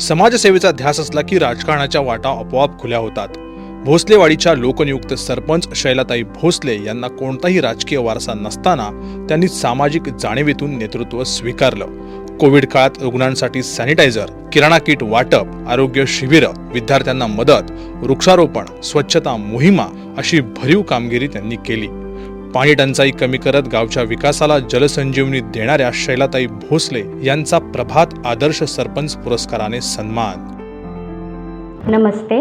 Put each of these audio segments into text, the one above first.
समाजसेवेचा ध्यास असला की राजकारणाच्या वाटा आपोआप खुल्या होतात. भोसलेवाडीच्या लोकनियुक्त सरपंच शैलाताई भोसले यांना कोणताही राजकीय वारसा नसताना त्यांनी सामाजिक जाणीवेतून नेतृत्व स्वीकारलं. कोविड काळात रुग्णांसाठी सॅनिटायझर किराणा किट वाटप आरोग्य शिबिरं विद्यार्थ्यांना मदत वृक्षारोपण स्वच्छता मोहिमा अशी भरीव कामगिरी त्यांनी केली. पाणी टंचाई कमी करत गावच्या विकासाला जलसंजीवनी देणाऱ्या शैलाताई भोसले यांचा प्रभात आदर्श सरपंच पुरस्काराने सन्मान. नमस्ते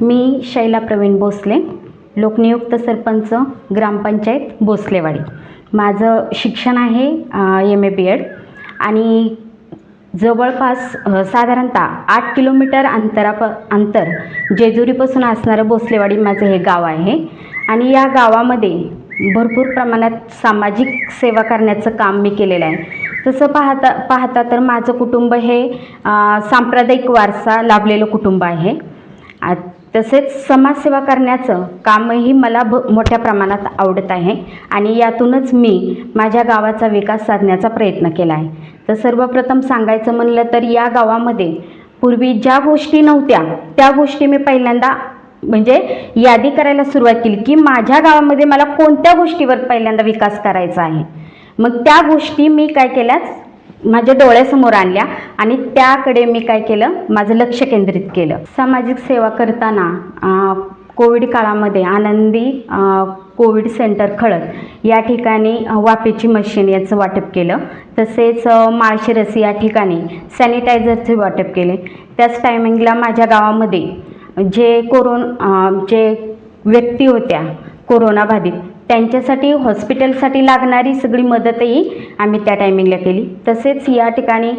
मी शैला प्रवीण भोसले लोकनियुक्त सरपंच ग्रामपंचायत भोसलेवाडी. माझं शिक्षण आहे एम ए बी एड आणि जवळपास साधारणतः आठ किलोमीटर अंतराप अंतर जेजुरीपासून असणारं भोसलेवाडी माझं हे गाव आहे. आणि या गावामध्ये भरपूर प्रमाणात सामाजिक सेवा करण्याचं काम मी केलेलं आहे. तसं पाहता पाहता तर माझं कुटुंब हे सांप्रदायिक वारसा लाभलेलं कुटुंब आहे. तसेच समाजसेवा करण्याचं कामही मला भ मोठ्या प्रमाणात आवडत आहे आणि यातूनच मी माझ्या गावाचा विकास साधण्याचा प्रयत्न केला आहे. तर सर्वप्रथम सांगायचं म्हणलं तर या गावामध्ये पूर्वी ज्या गोष्टी नव्हत्या त्या गोष्टी मी पहिल्यांदा म्हणजे यादी करायला सुरुवात केली की माझ्या गावामध्ये मला कोणत्या गोष्टीवर पहिल्यांदा विकास करायचा आहे? मग त्या गोष्टी मी काय केल्याच माझ्या डोळ्यासमोर आणल्या आणि त्याकडे मी काय केलं? माझं लक्ष केंद्रित केलं. सामाजिक सेवा करताना कोविड काळामध्ये आनंदी कोविड सेंटर खळद या ठिकाणी वाफेची मशीन याचं वाटप केलं. तसेच माळशिरसी या ठिकाणी सॅनिटायझरचे वाटप केले. त्याच टायमिंगला माझ्या गावामध्ये जे कोरोन जे व्यक्ती होत्या कोरोनाबाधित त्यांच्यासाठी हॉस्पिटलसाठी लागणारी सगळी मदतही आम्ही त्या टायमिंगला केली. तसेच या ठिकाणी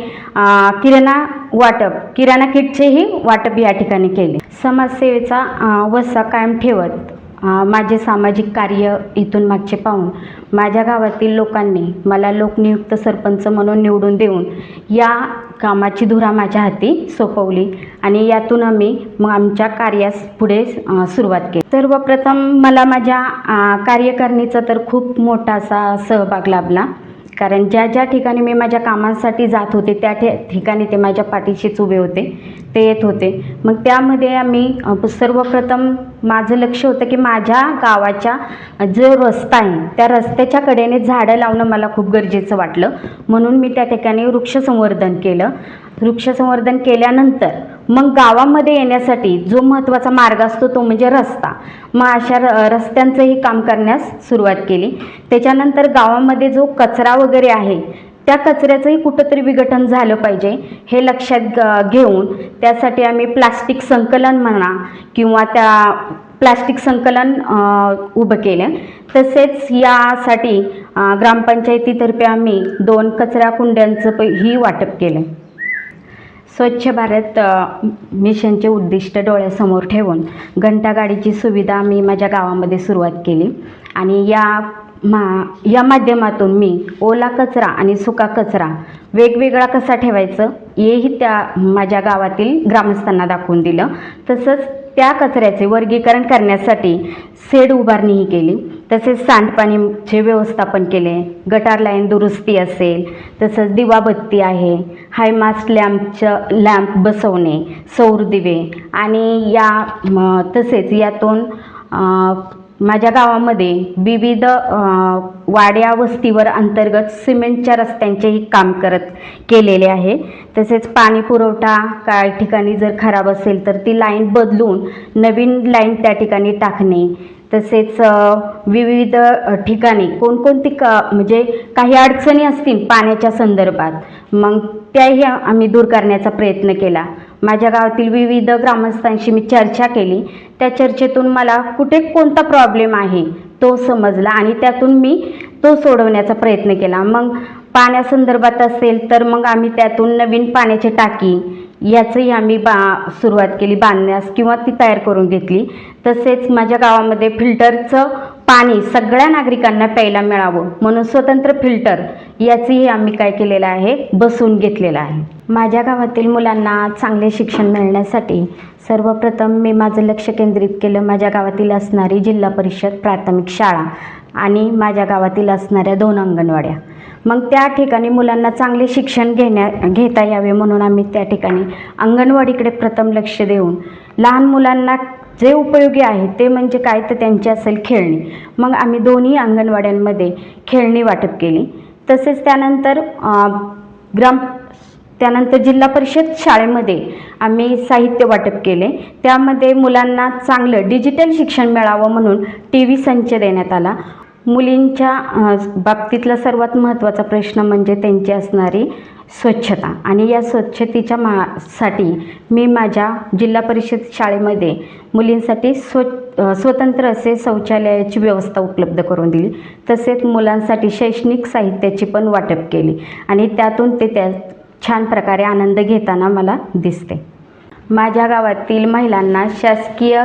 किराणा वाटप किराणा किटचेही वाटप या ठिकाणी केले. समाजसेवेचा वसा कायम ठेवत माझे सामाजिक कार्य इथून मागचे पाहून माझ्या गावातील लोकांनी मला लोकनियुक्त सरपंच म्हणून निवडून देऊन या कामाची धुरा माझ्या हाती सोपवली आणि यातून आम्ही मग आमच्या कार्यास पुढे सुरुवात केली. सर्वप्रथम मला माझ्या कार्यकारिणीचा तर खूप मोठा असा सहभाग लाभला. कारण ज्या ज्या ठिकाणी मी माझ्या कामांसाठी जात होते त्या ठिकाणी ते माझ्या पाठीशीच उभे होते ते येत होते. मग त्यामध्ये आम्ही सर्वप्रथम माझं लक्ष होतं की माझ्या गावाच्या जो रस्ता आहे त्या रस्त्याच्या कडेने झाडं लावणं मला खूप गरजेचं वाटलं. म्हणून मी त्या ठिकाणी वृक्षसंवर्धन केलं. वृक्षसंवर्धन केल्यानंतर मग गावामध्ये येण्यासाठी जो महत्त्वाचा मार्ग असतो तो म्हणजे रस्ता. मग अशा र रस्त्यांचंही काम करण्यास सुरुवात केली. त्याच्यानंतर गावामध्ये जो कचरा वगैरे आहे त्या कचऱ्याचंही कुठंतरी विघटन झालं पाहिजे हे लक्षात ग- घेऊन त्यासाठी आम्ही प्लास्टिक संकलन म्हणा किंवा त्या प्लास्टिक संकलन उभं केलं. तसेच यासाठी ग्रामपंचायतीतर्फे आम्ही दोन कचरा कुंड्यांचं प- ही वाटप केलं. स्वच्छ भारत मिशनचे उद्दिष्ट डोळ्यासमोर ठेवून घंटागाडीची सुविधा मी माझ्या गावामध्ये सुरुवात केली. आणि या मा या माध्यमातून मी ओला कचरा आणि सुका कचरा वेगवेगळा कसा ठेवायचं हेही त्या माझ्या गावातील ग्रामस्थांना दाखवून दिलं. तसंच त्या कचऱ्याचे वर्गीकरण करण्यासाठी सेड उभारणीही केली. तसेच सांडपाणीचे व्यवस्थापन केले. गटार लाईन दुरुस्ती असेल तसंच दिवाबत्ती आहे हायमास्ट लॅम्पच्या लॅम्प बसवणे सौर दिवे आणि या तसेच यातून माझ्या गावामध्ये विविध वाड्या वस्तीवर अंतर्गत सिमेंटच्या रस्त्यांचेही काम करत केलेले आहे. तसेच पाणी पुरवठा काही ठिकाणी जर खराब असेल तर ती लाईन बदलून नवीन लाईन त्या ठिकाणी टाकणे. तसेच विविध ठिकाणी कोणकोणती क म्हणजे काही अडचणी असतील पाण्याच्या संदर्भात मग त्याही आम्ही दूर करण्याचा प्रयत्न केला. माझ्या गावातील विविध ग्रामस्थांशी मी चर्चा केली. त्या चर्चेतून मला कुठे कोणता प्रॉब्लेम आहे तो समजला आणि त्यातून मी तो सोडवण्याचा प्रयत्न केला. मग पाण्यासंदर्भात असेल तर मग आम्ही त्यातून नवीन पाण्याची टाकी याचंही आम्ही बा सुरुवात केली. बांधण्यास किंवा ती तयार करून घेतली. तसेच माझ्या गावामध्ये फिल्टरचं पाणी सगळ्या नागरिकांना प्यायला मिळावं म्हणून स्वतंत्र फिल्टर याचंही आम्ही काय केलेलं आहे बसवून घेतलेलं आहे. माझ्या गावातील मुलांना चांगले शिक्षण मिळण्यासाठी सर्वप्रथम मी माझं लक्ष केंद्रित केलं माझ्या गावातील असणारी जिल्हा परिषद प्राथमिक शाळा आणि माझ्या गावातील असणाऱ्या दोन अंगणवाड्या. मग त्या ठिकाणी मुलांना चांगले शिक्षण घेण्या घेता यावे म्हणून आम्ही त्या ठिकाणी अंगणवाडीकडे प्रथम लक्ष देऊन लहान मुलांना जे उपयोगी आहे ते म्हणजे काय तर त्यांची असेल खेळणी. मग आम्ही दोन्ही अंगणवाड्यांमध्ये खेळणी वाटप केली. तसेच त्यानंतर ग्राम त्यानंतर जिल्हा परिषद शाळेमध्ये आम्ही साहित्य वाटप केले. त्यामध्ये मुलांना चांगलं डिजिटल शिक्षण मिळावं म्हणून टी व्ही संच देण्यात आला. मुलींच्या बाबतीतला सर्वात महत्त्वाचा प्रश्न म्हणजे त्यांची असणारी स्वच्छता. आणि या स्वच्छतेच्या मा साठी मी माझ्या जिल्हा परिषद शाळेमध्ये मुलींसाठी स्व स्वतंत्र असे शौचालयाची व्यवस्था उपलब्ध करून दिली. तसेच मुलांसाठी शैक्षणिक साहित्याची पण वाटप केली. आणि त्यातून ते त्या छान प्रकारे आनंद घेताना मला दिसते. माझ्या गावातील महिलांना शासकीय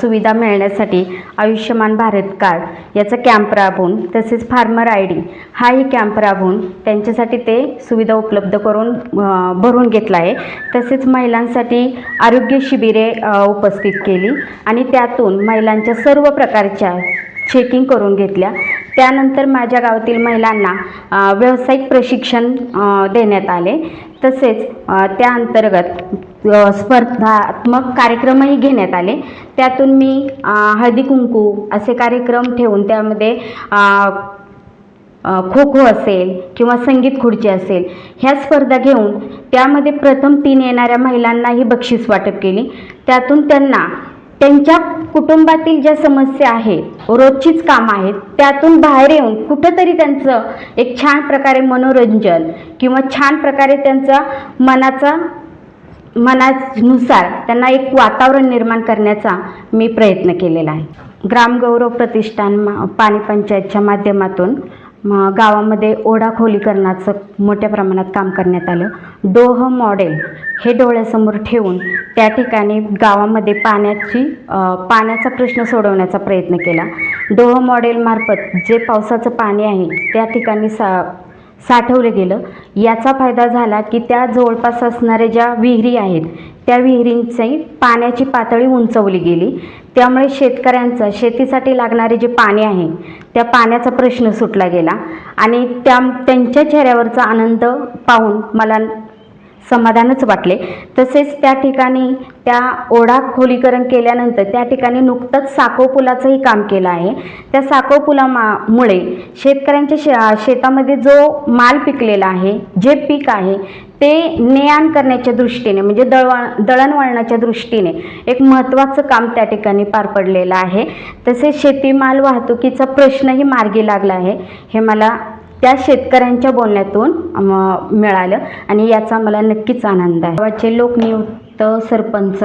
सुविधा मिळण्यासाठी आयुष्यमान भारत कार्ड याचा कॅम्प राबवून तसेच फार्मर आय डी हाही कॅम्प राबवून त्यांच्यासाठी ते सुविधा उपलब्ध करून भरून घेतला आहे. तसेच महिलांसाठी आरोग्य शिबिरे उपस्थित केली आणि त्यातून महिलांच्या सर्व प्रकारच्या चेकिंग करून घेतल्या. त्यानंतर माझ्या गावातील महिलांना व्यावसायिक प्रशिक्षण देण्यात आले. तसेच त्या अंतर्गत स्पर्धात्मक कार्यक्रमही घेण्यात आले. त्यातून मी हळदी कुंकू असे कार्यक्रम ठेवून त्यामध्ये खो खो असेल किंवा संगीत खुर्ची असेल ह्या स्पर्धा घेऊन त्यामध्ये प्रथम तीन येणाऱ्या महिलांनाही बक्षीस वाटप केली. त्यातून त्यांना त्यांच्या कुटुंबातील ज्या समस्या आहेत रोजचीच कामं आहेत. त्यातून बाहेर येऊन कुठंतरी त्यांचं एक छान प्रकारे मनोरंजन किंवा छान प्रकारे त्यांचा मनाचा मनानुसार त्यांना एक वातावरण निर्माण करण्याचा मी प्रयत्न केलेला आहे. ग्रामगौरव प्रतिष्ठान मा- पाणी पंचायतच्या माध्यमातून म- गावामध्ये ओढा खोलीकरणाचं मोठ्या प्रमाणात काम करण्यात आलं. डोह मॉडेल हे डोळ्यासमोर ठेवून त्या ठिकाणी गावामध्ये पाण्याची पाण्याचा प्रश्न सोडवण्याचा प्रयत्न केला. डोह मॉडेलमार्फत जे पावसाचं पाणी आहे त्या ठिकाणी सा साठवलं गेलं. याचा फायदा झाला की त्या जवळपास असणाऱ्या ज्या विहिरी आहेत त्या विहिरींची पाण्याची पातळी उंचवली गेली. त्यामुळे शेतकऱ्यांचं शेतीसाठी लागणारे जे पाणी आहे त्या पाण्याचा प्रश्न सुटला गेला. आणि त्या त्यांच्या चेहऱ्यावरचा आनंद पाहून मला समाधानच वाटले. तसेच त्या ठिकाणी त्या ओढा खोलीकरण केल्यानंतर त्या ठिकाणी नुकतंच साखो पुलाचंही काम केलं आहे. त्या साखो पुलामुळे शेतकऱ्यांच्या शे शेतामध्ये जो माल पिकलेला आहे जे पीक आहे ते ने आण करण्याच्या दृष्टीने म्हणजे दळवळ दळणवळणाच्या दृष्टीने एक महत्त्वाचं काम त्या ठिकाणी पार पडलेलं आहे. तसेच शेतीमाल वाहतुकीचा प्रश्नही मार्गी लागला आहे. हे मला त्या शेतकऱ्यांच्या बोलण्यातून मिळालं आणि याचा मला नक्कीच आनंद आहे. गावाचे लोकनियुक्त सरपंच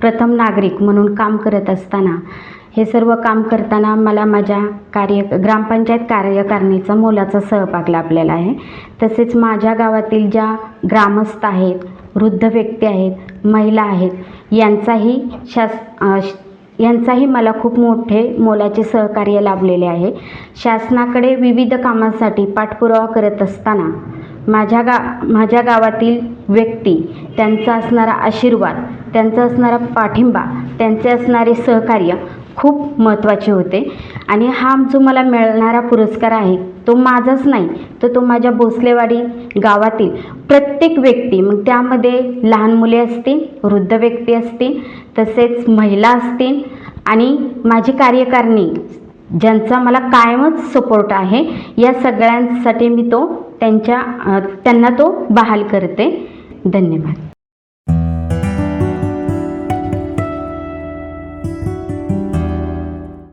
प्रथम नागरिक म्हणून काम करत असताना हे सर्व काम करताना मला माझ्या कार्य ग्रामपंचायत कार्यकारिणीचा मोलाचा सहभाग लाभलेला आहे. तसेच माझ्या गावातील ज्या ग्रामस्थ आहेत वृद्ध व्यक्ती आहेत महिला आहेत यांचाही शास यांचाही मला खूप मोठे मोलाचे सहकार्य लाभलेले आहे. शासनाकडे विविध कामांसाठी पाठपुरावा करत असताना माझ्या गा माझ्या गावातील व्यक्ती त्यांचा असणारा आशीर्वाद त्यांचा असणारा पाठिंबा त्यांचे असणारे सहकार्य खूप महत्त्वाचे होते. आणि हा जो मला मिळणारा पुरस्कार आहे तो माझाच नाही तर तो माझ्या भोसलेवाडी गावातील प्रत्येक व्यक्ती मग त्यामध्ये लहान मुले असतील वृद्ध व्यक्ती असतील तसेच महिला असतील आणि माझी कार्यकारिणी ज्यांचा मला कायमच सपोर्ट आहे या सगळ्यांसाठी मी तो त्यांच्या त्यांना तो बहाल करते. धन्यवाद.